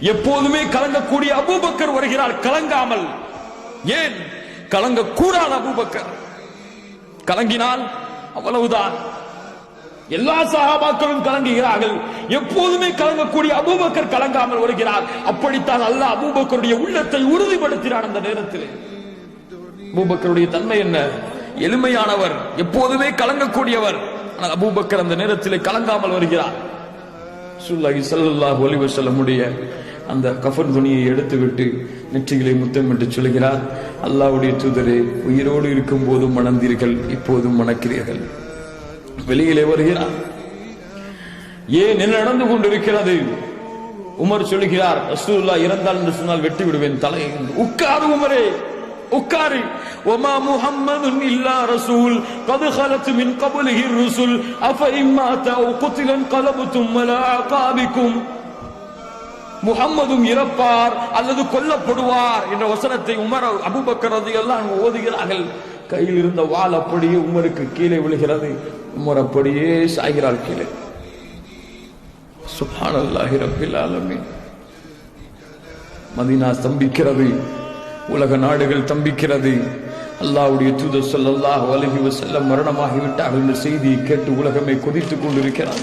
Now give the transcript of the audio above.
எப்போதுமே கலங்கக்கூடிய அபூபக்கர் வருகிறார். கலங்காமல். ஏன்? கலங்க கூடாது அபூபக்கர். கலங்கினால் அவ்வளவுதான். எல்லா சகாபாக்களும் கலங்குகிறார்கள். எப்போதுமே கலங்கக்கூடிய அபூபக்கர் கலங்காமல் வருகிறார். அப்படித்தான் அல்ல அபூபக்கருடைய உள்ளத்தை உறுதிப்படுத்தினார் அந்த நேரத்தில். அபூபக்கருடைய தன்மை என்ன? எளிமையானவர் எப்போதுமே கலங்கக்கூடியவர். ஆனால் அபூபக்கர் அந்த நேரத்தில் கலங்காமல் வருகிறார். சுல்லாஹி ஸல்லல்லாஹு அலைஹி வஸல்லமுடைய அந்த கஃபன் துணியை எடுத்துவிட்டு நெற்றிகளை முத்தமிட்டு சொல்கிறார் அல்லாஹ்வுடைய தூதரே உயிரோடு இருக்கும் போதும் மணந்தீர்கள் இப்போதும் மணக்கிறீர்கள். வெளியிலே வருகிறார். ஏன் என்ன நடந்து கொண்டிருக்கிறது? உமர் சொல்லுகிறார் ரசூல்லா இறந்தால் என்று சொன்னால் வெட்டி விடுவேன் தலை உட்காரு உமரே. உட்காரு وما محمد إلا رسول قد خلت من قبله الرسل أفإن مات أو قتل انقلبتم على أعقابكم முகம்மதும் இறப்பார் அல்லது கொல்லப்படுவார் என்ற வசனத்தை உமர் அபுபக்கர் எல்லாம் ஓதுகிறார்கள் கையில் இருந்த வாள் அப்படியே உமருக்கு கீழே விழுகிறது உமர் அப்படியே சாய்கிறார் கீழே சுப்ஹானல்லாஹி ரப்பில் ஆலமீன் மதீனா ஸ்தம்பிக்கிறது உலக நாடுகள் தம்பிக்கிறது. அல்லாவுடைய தூதர் ஸல்லல்லாஹு வலகி செல்ல மரணமாகிவிட்டார்கள் என்ற செய்தியை கேட்டு உலகமே கொதித்துக் கொண்டிருக்கிறான்